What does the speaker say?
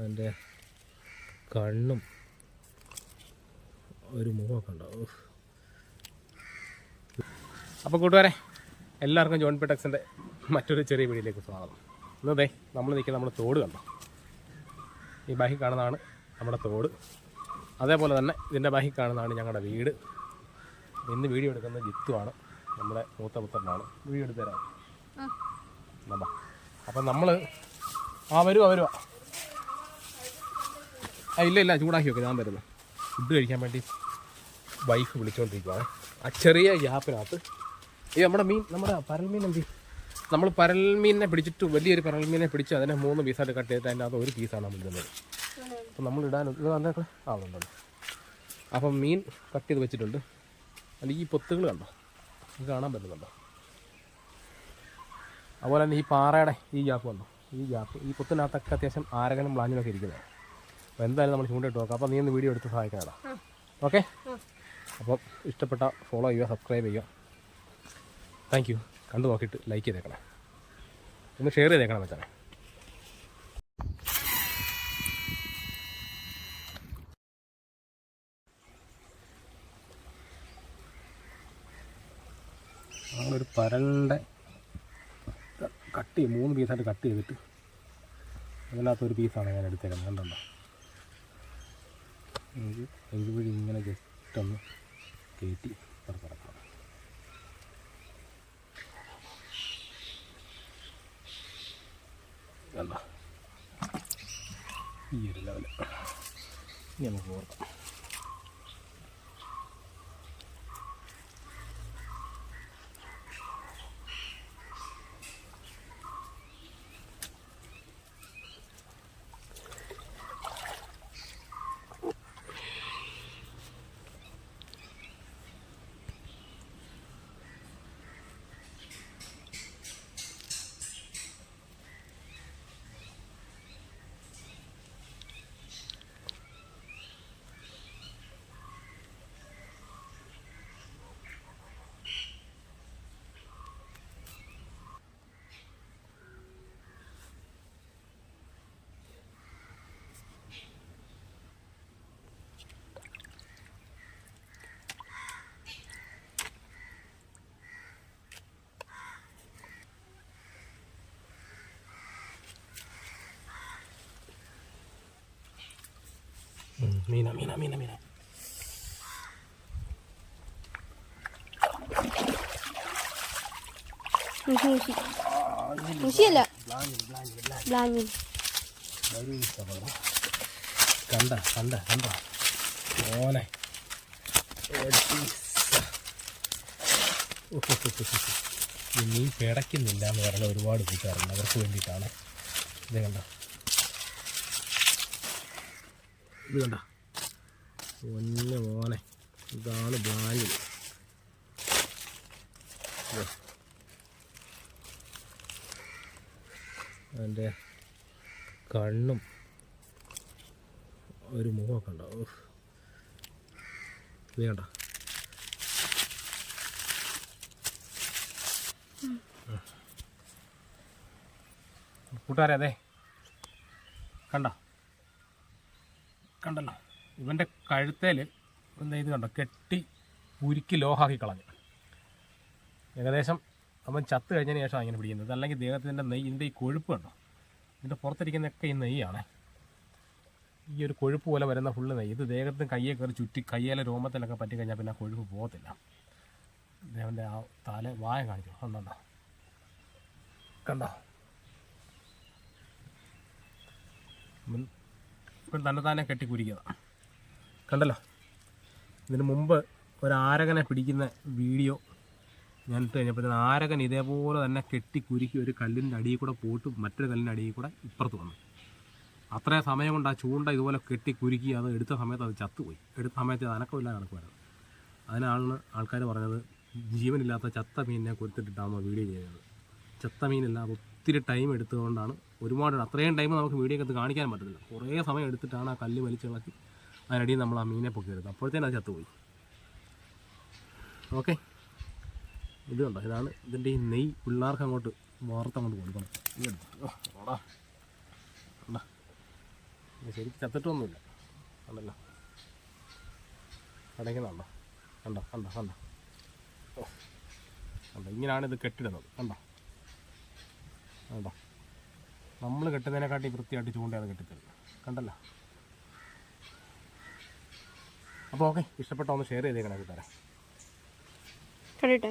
അതിന്റെ കണ്ണും ഒരു മുഖമൊക്കെ ഉണ്ടാവും അപ്പോൾ കൂട്ടുകാരെ എല്ലാവർക്കും ജോൺ പെട്ടക്സിന്റെ മറ്റൊരു ചെറിയ വീടിലേക്ക് സ്വാഗതം. ഇന്നതേ നമ്മൾ നിൽക്കുന്ന നമ്മുടെ തോട് കണ്ടോ? ഈ ബാഹി കാണുന്നതാണ് നമ്മുടെ തോട്. അതേപോലെ തന്നെ ഇതിന്റെ ബാഹി കാണുന്നതാണ് ഞങ്ങളുടെ വീട്. ഇന്ന് വീഡിയോ എടുക്കുന്ന ജിത്തുവാണ്. നമ്മുടെ മൂത്ത പുത്രനാണ്. വീഡിയോ എടുത്തു തരാം. അപ്പം നമ്മൾ ആ വരുവാ വരുവാ ഇല്ല ഇല്ല ചൂടാക്കി വെക്കാം ഞാൻ വരുന്നു ഫുഡ് കഴിക്കാൻ വേണ്ടി വൈഫ് വിളിച്ചുകൊണ്ടിരിക്കുകയാണ് ആ ചെറിയ ഗ്യാപ്പിനകത്ത്. ഈ നമ്മുടെ മീൻ നമ്മുടെ പരൽമീൻ എന്ത്? നമ്മൾ പരൽമീനെ പിടിച്ചിട്ട് വലിയൊരു പരൽമീനെ പിടിച്ച് അതിനെ മൂന്ന് പീസായിട്ട് കട്ട് ചെയ്തിട്ട് അതിന്റെ അകത്ത് ഒരു പീസാണ് നമ്മൾ ഇടുന്നത്. അപ്പം നമ്മൾ ഇടാൻ ഇത് വന്നേക്കളെ ആ ഉണ്ടല്ലോ അപ്പം മീൻ കട്ട് ചെയ്ത് വെച്ചിട്ടുണ്ട്. അല്ല ഈ പൊത്തുകൾ കണ്ടോ? ഇത് കാണാൻ പറ്റുന്നുണ്ടോ? അതുപോലെ തന്നെ ഈ പാറയുടെ ഈ ഗ്യാപ്പ് കണ്ടോ? ഈ ഗ്യാപ്പ് ഈ പൊത്തിനകത്തൊക്കെ അത്യാവശ്യം ആരകനും ബ്ലാഞ്ഞിനൊക്കെ ഇരിക്കുന്നത് അപ്പോൾ എന്തായാലും നമ്മൾ ചൂണ്ടിട്ട് നോക്കാം അപ്പോൾ നീ ഒന്ന് വീഡിയോ എടുത്ത് സഹായിക്കണടാ. ഓക്കെ അപ്പം ഇഷ്ടപ്പെട്ട ഫോളോ ചെയ്യുക സബ്സ്ക്രൈബ് ചെയ്യുക. താങ്ക് യു കണ്ടു നോക്കിയിട്ട് ലൈക്ക് ചെയ്തേക്കണേ. ഒന്ന് ഷെയർ ചെയ്തേക്കണം വെച്ചാൽ നമ്മളൊരു പരലിന്റെ കട്ട് ചെയ്യും. മൂന്ന് പീസായിട്ട് കട്ട് ചെയ്തിട്ട്. അതിനകത്തൊരു പീസാണ് ഞാൻ എടുത്തേക്കുന്നത്. കണ്ടോ? ഇത് ഇതുവഴി ഇങ്ങനെ ജസ്റ്റ് ഒന്ന് കയറ്റി പുറത്തിറക്കാം കണ്ട? ഈ ഒരു ലെവൽ ഇനി നമുക്ക് ഓർക്കാം. മീന മീന മീന മീന മുഷി മുഷി മുഷിയല്ല കണ്ട കണ്ട കണ്ട ഓനെ മീൻ പിടയ്ക്കുന്നില്ല എന്ന് പറഞ്ഞ ഒരുപാട് കൂട്ടുകാരുണ്ട് അവർക്ക് വേണ്ടിയിട്ടാണ്. ഇത് കണ്ട? ഇത് കണ്ട ഒന്ന മോനെ. ഇതാണ് ബ്ലാഞ്ഞി അതിന്റെ കണ്ണും ഒരു മുഖമൊക്കെ ഉണ്ടാവും. ഇത് കണ്ട. കൂട്ടുകാരെ അതെ. കണ്ട? കണ്ടല്ലോ. ഇവന്റെ കഴുത്തേൽ എന്താ ഇത് കണ്ടോ? കെട്ടി ഉരുക്കി ലോഹാക്കി കളഞ്ഞു. ഏകദേശം അവൻ ചത്ത് കഴിഞ്ഞതിന് ശേഷം ഇങ്ങനെ പിടിക്കുന്നത്. അല്ലെങ്കിൽ ദേഹത്തിന്റെ നെയ്യ് ഇതിന്റെ ഈ കൊഴുപ്പ് കണ്ടോ? ഇതിന്റെ പുറത്തിരിക്കുന്നതൊക്കെ ഈ നെയ്യാണ്. ഈ ഒരു കൊഴുപ്പ് പോലെ വരുന്ന ഫുള്ള് നെയ്യ്. ഇത് ദേഹത്തിന് കയ്യെ കയറി ചുറ്റി കയ്യേലെ രോമത്തിലൊക്കെ പറ്റി കഴിഞ്ഞാൽ പിന്നെ ആ കൊഴുപ്പ് പോകത്തില്ല. ദേവന്റെ ആ തല വായ കാണിച്ചു. കണ്ടോ? കണ്ടോ? ഇപ്പം തന്നെത്താനെ താനെ കെട്ടി കുരിക്കുക കണ്ടല്ലോ? ഇതിന് മുമ്പ് ഒരു ആരകനെ പിടിക്കുന്ന വീഡിയോ ഞാൻ കഴിഞ്ഞപ്പോൾ ആരകൻ ഇതേപോലെ തന്നെ കെട്ടി കുരുക്കി ഒരു കല്ലിന്റെ അടിയിൽ കൂടെ പോയിട്ട് മറ്റൊരു കല്ലിന്റെ അടിയിൽ കൂടെ ഇപ്പുറത്ത് വന്നു. അത്രയും സമയം കൊണ്ട് ആ ചൂണ്ട ഇതുപോലെ കെട്ടി കുരുക്കി അത് എടുത്ത സമയത്ത് അത് ചത്തുപോയി. എടുത്ത സമയത്ത് അത് അനക്കമില്ല കണക്കുമായിരുന്നു അതിനാണ് ആൾക്കാർ പറഞ്ഞത് ജീവനില്ലാത്ത ചത്ത മീനിനെ കൊരുത്തിട്ടിട്ടാണോ വീഡിയോ ചെയ്തത് ചത്ത മീനില്ല അത് ഒത്തിരി ടൈം എടുത്തുകൊണ്ടാണ് ഒരുപാട് അത്രയും ടൈം നമുക്ക് വീഡിയോ ഒക്കെ കാണിക്കാൻ പറ്റത്തില്ല. കുറേ സമയം എടുത്തിട്ടാണ് ആ കല്ല് വലിച്ചിളക്കി അതിനടിയിൽ നമ്മൾ ആ മീനെ പൊക്കിയെടുത്തത്. അപ്പോഴത്തേനും അത് ചത്തുപോയി. ഓക്കെ ഇത് കണ്ടോ? ഇതാണ് ഇതിന്റെ ഈ നെയ്. പിള്ളേർക്ക് അങ്ങോട്ട് വാർത്ത അങ്ങോട്ട് കൊടുക്കണം. ഓടാ. കണ്ടോ? ശരിക്കും ചത്തിട്ടൊന്നുമില്ല. കണ്ടല്ലോ? അടയ്ക്കുന്നുണ്ടോ? കണ്ടോ? കണ്ടോ? കണ്ടോ? കണ്ടോ? ഇങ്ങനെയാണ് ഇത് കെട്ടിടുന്നത്. കണ്ടോ? കണ്ടോ? നമ്മൾ കെട്ടുന്നതിനെക്കാട്ടി വൃത്തിയായിട്ട് ചൂണ്ടയാണ് കെട്ടിത്തരുന്നത്. കണ്ടല്ലോ? അപ്പോൾ ഓക്കെ ഇഷ്ടപ്പെട്ടോ ഒന്ന് ഷെയർ ചെയ്തേക്കണേ കൂട്ടുകാരെ. കണ്ടിട്ടെ.